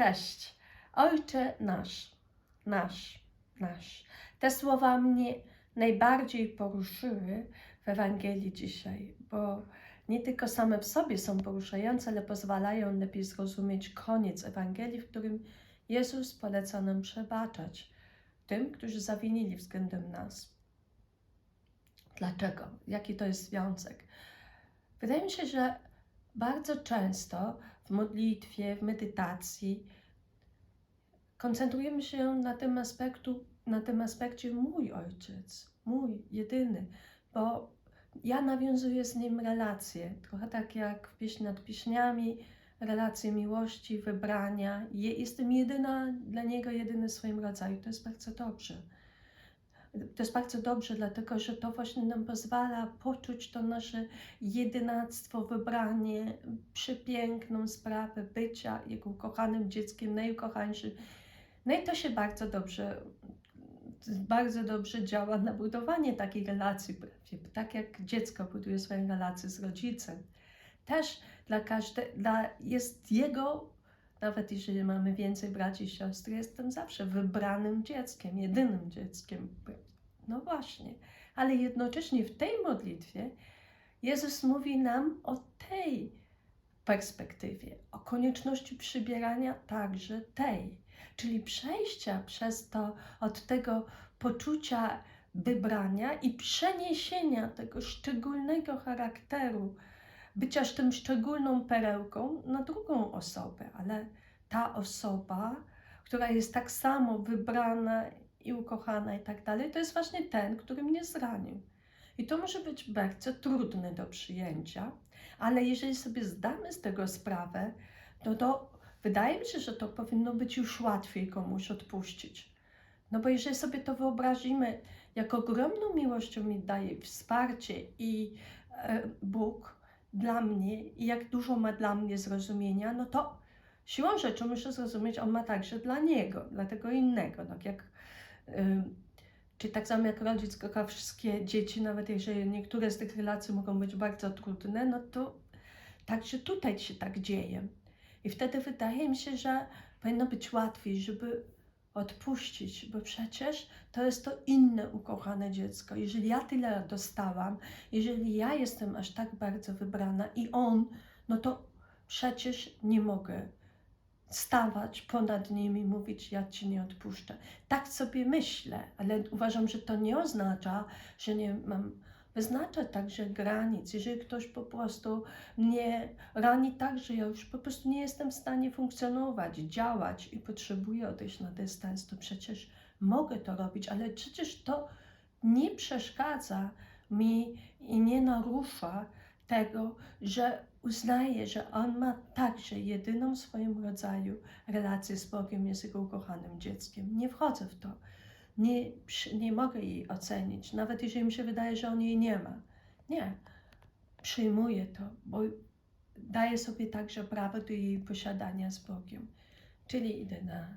Cześć. Ojcze nasz, nasz, nasz. Te słowa mnie najbardziej poruszyły w Ewangelii dzisiaj, bo nie tylko same w sobie są poruszające, ale pozwalają lepiej zrozumieć koniec Ewangelii, w którym Jezus poleca nam przebaczać tym, którzy zawinili względem nas. Dlaczego? Jaki to jest związek? Wydaje mi się, że bardzo często w modlitwie, w medytacji koncentrujemy się na tym aspektu, na tym aspekcie mój ojciec, mój jedyny, bo ja nawiązuję z nim relacje, trochę tak jak w pieśni nad pieśniami, relacje miłości, wybrania. Je- Jestem jedyna dla niego, jedyny w swoim rodzaju. To jest bardzo dobrze. To jest bardzo dobrze, dlatego że to właśnie nam pozwala poczuć to nasze jedynactwo, wybranie, przepiękną sprawę bycia jego ukochanym dzieckiem, najukochańszym. No i to się bardzo dobrze, bardzo dobrze działa na budowanie takiej relacji, prawie tak jak dziecko buduje swoją relację z rodzicem. Też dla każdego, dla, jest jego, nawet jeżeli mamy więcej braci i siostry, jestem zawsze wybranym dzieckiem, jedynym dzieckiem. No właśnie, ale jednocześnie w tej modlitwie Jezus mówi nam o tej perspektywie, o konieczności przybierania także tej, czyli przejścia przez to od tego poczucia wybrania i przeniesienia tego szczególnego charakteru, bycia tym szczególną perełką na drugą osobę, ale ta osoba, która jest tak samo wybrana i ukochana i tak dalej, to jest właśnie ten, który mnie zranił. I to może być bardzo trudne do przyjęcia, ale jeżeli sobie zdamy z tego sprawę, no to wydaje mi się, że to powinno być już łatwiej komuś odpuścić. No bo jeżeli sobie to wyobrazimy, jak ogromną miłością mi daje wsparcie i e, Bóg dla mnie i jak dużo ma dla mnie zrozumienia, no to siłą rzeczy muszę zrozumieć, On ma także dla Niego, dla tego innego. Tak jak, y, czy tak samo jak rodzic kocha wszystkie dzieci, nawet jeżeli niektóre z tych relacji mogą być bardzo trudne, no to także tutaj się tak dzieje. I wtedy wydaje mi się, że powinno być łatwiej, żeby odpuścić, bo przecież to jest to inne ukochane dziecko. Jeżeli ja tyle dostałam, jeżeli ja jestem aż tak bardzo wybrana i on, no to przecież nie mogę stawać ponad nim i mówić, ja ci nie odpuszczę. Tak sobie myślę, ale uważam, że to nie oznacza, że nie mam wyznaczać także granic. Jeżeli ktoś po prostu mnie rani tak, że ja już po prostu nie jestem w stanie funkcjonować, działać i potrzebuję odejść na dystans, to przecież mogę to robić, ale przecież to nie przeszkadza mi i nie narusza tego, że uznaję, że on ma także jedyną w swoim rodzaju relację z Bogiem, jest jego ukochanym dzieckiem. Nie wchodzę w to. Nie, nie mogę jej ocenić, nawet jeżeli mi się wydaje, że on jej nie ma. Nie. Przyjmuję to, bo daję sobie także prawo do jej posiadania z Bogiem. Czyli idę na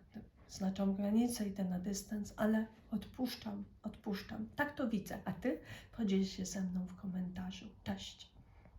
znaczą granicę, idę na dystans, ale odpuszczam, odpuszczam. Tak to widzę. A ty podziel się ze mną w komentarzu. Cześć.